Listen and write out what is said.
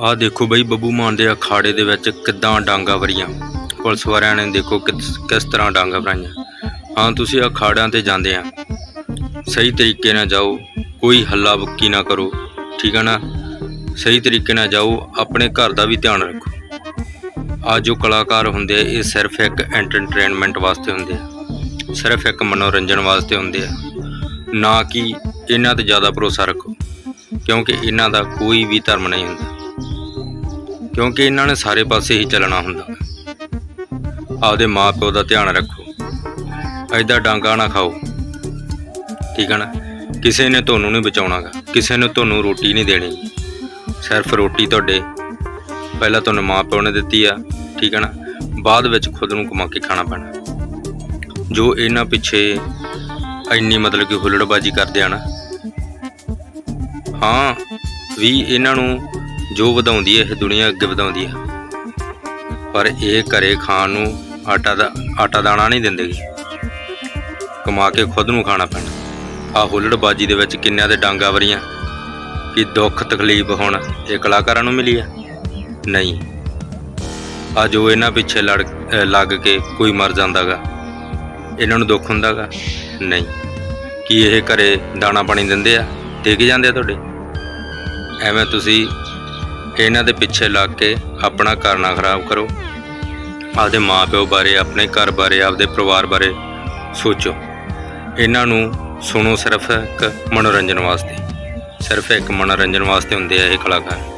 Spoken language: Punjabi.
ਆਹ ਦੇਖੋ ਬਈ ਬੱਬੂ ਮਾਨ ਦੇ ਅਖਾੜੇ ਦੇ ਵਿੱਚ ਕਿੱਦਾਂ ਡਾਂਗਾ ਵਰੀਆਂ। ਪੁਲਿਸ ਵਾਲਿਆਂ ਨੇ ਦੇਖੋ ਕਿਸ ਕਿਸ ਤਰ੍ਹਾਂ ਡਾਂਗਾ ਵਰਾਈਆਂ ਹਾਂ, ਤੁਸੀਂ ਅਖਾੜਿਆਂ ਤੇ ਜਾਂਦੇ ਆ। ਸਹੀ ਤਰੀਕੇ ਨਾਲ ਜਾਓ, ਕੋਈ ਹੱਲਾ ਬੁੱਕੀ ਨਾ ਕਰੋ, ਠੀਕ ਹੈ ਨਾ? ਸਹੀ ਤਰੀਕੇ ਨਾਲ ਜਾਓ, ਆਪਣੇ ਘਰ ਦਾ ਵੀ ਧਿਆਨ ਰੱਖੋ। ਆ ਜੋ ਕਲਾਕਾਰ ਹੁੰਦੇ ਆ, ਇਹ ਸਿਰਫ ਇੱਕ ਐਂਟਰਟੇਨਮੈਂਟ ਵਾਸਤੇ ਹੁੰਦੇ ਆ। ਸਿਰਫ ਇੱਕ ਮਨੋਰੰਜਨ ਵਾਸਤੇ ਹੁੰਦੇ ਆ। ਨਾ ਕਿ ਇਹਨਾਂ ਤੇ ਜ਼ਿਆਦਾ ਭਰੋਸਾ ਰੱਖੋ, ਕਿਉਂਕਿ ਇਹਨਾਂ ਦਾ ਕੋਈ ਵੀ ਧਰਮ ਨਹੀਂ ਹੁੰਦਾ। ਕਿਉਂਕਿ ਇਹਨਾਂ ਨੇ ਸਾਰੇ ਪਾਸੇ ਹੀ ਚੱਲਣਾ ਹੁੰਦਾ। ਆਪਦੇ ਮਾਪਿਓ ਦਾ ਧਿਆਨ ਰੱਖੋ। ਐਦਾਂ ਡਾਂਗਾ ਨਾ ਖਾਓ। ਠੀਕ ਹੈ ਨਾ? ਕਿਸੇ ਨੇ ਤੁਹਾਨੂੰ ਨਹੀਂ ਬਚਾਉਣਾਗਾ। ਕਿਸੇ ਨੇ ਤੁਹਾਨੂੰ ਰੋਟੀ ਨਹੀਂ ਦੇਣੀ। ਸਿਰਫ ਰੋਟੀ ਤੁਹਾਡੇ। ਪਹਿਲਾਂ ਤੁਹਾਨੂੰ ਮਾਪਿਓ ਨੇ ਦਿੱਤੀ ਆ। ਠੀਕ ਹੈ ਨਾ? ਬਾਅਦ ਵਿੱਚ ਖੁਦ ਨੂੰ ਕਮਾ ਕੇ ਖਾਣਾ ਪੈਣਾ। ਜੋ ਇਹਨਾਂ ਪਿੱਛੇ ਇੰਨੀ ਮਤਲਬ ਕਿ ਹੁੱਲੜਬਾਜੀ ਕਰਦੇ ਆ ਨਾ। ਹਾਂ, ਵੀ ਇਹਨਾਂ ਨੂੰ ਜੋ ਵਧਾਉਂਦੀ ਹੈ, ਇਹ ਦੁਨੀਆ ਅੱਗੇ ਵਧਾਉਂਦੀ ਹੈ। ਪਰ ਇਹ ਘਰੇ ਖਾਣ ਨੂੰ ਆਟਾ ਦਾ ਆਟਾ ਦਾਣਾ ਨਹੀਂ ਦਿੰਦੇ ਕਮਾ ਕੇ ਖੁਦ ਨੂੰ ਖਾਣਾ ਪੈਣਾ ਆ ਹੁੱਲੜਬਾਜੀ ਦੇ ਵਿੱਚ ਕਿੰਨਿਆਂ ਦੇ ਡਾਂਗਾ ਵਰੀਆਂ। ਕਿ ਦੁੱਖ ਤਕਲੀਫ ਹੁਣ ਇਹ ਕਲਾਕਾਰਾਂ ਨੂੰ ਮਿਲੀ ਹੈ? ਨਹੀਂ। ਆ ਜੋ ਇਹਨਾਂ ਪਿੱਛੇ ਲੜ ਲੱਗ ਕੇ ਕੋਈ ਮਰ ਜਾਂਦਾਗਾ ਇਹਨਾਂ ਨੂੰ ਦੁੱਖ ਹੁੰਦਾਗਾ ਨਹੀਂ। ਕੀ ਇਹ ਘਰੇ ਦਾਣਾ ਪਾਣੀ ਦਿੰਦੇ ਆ? ਦੇ ਕੇ ਜਾਂਦੇ ਆ ਤੁਹਾਡੇ? ਐਵੇਂ ਤੁਸੀਂ ਇਹਨਾਂ ਦੇ ਪਿੱਛੇ ਲੱਗ ਕੇ ਆਪਣਾ ਘਰ ਨਾ ਖਰਾਬ ਕਰੋ। ਆਪਦੇ ਮਾਪਿਓ ਬਾਰੇ, ਆਪਣੇ ਘਰ ਬਾਰੇ, ਆਪਦੇ ਪਰਿਵਾਰ ਬਾਰੇ ਸੋਚੋ। ਇਹਨਾਂ ਨੂੰ ਸੁਣੋ ਸਿਰਫ ਇੱਕ ਮਨੋਰੰਜਨ ਵਾਸਤੇ। ਸਿਰਫ ਇੱਕ ਮਨੋਰੰਜਨ ਵਾਸਤੇ ਹੁੰਦੇ ਆ ਇਹ ਕਲਾਕਾਰ।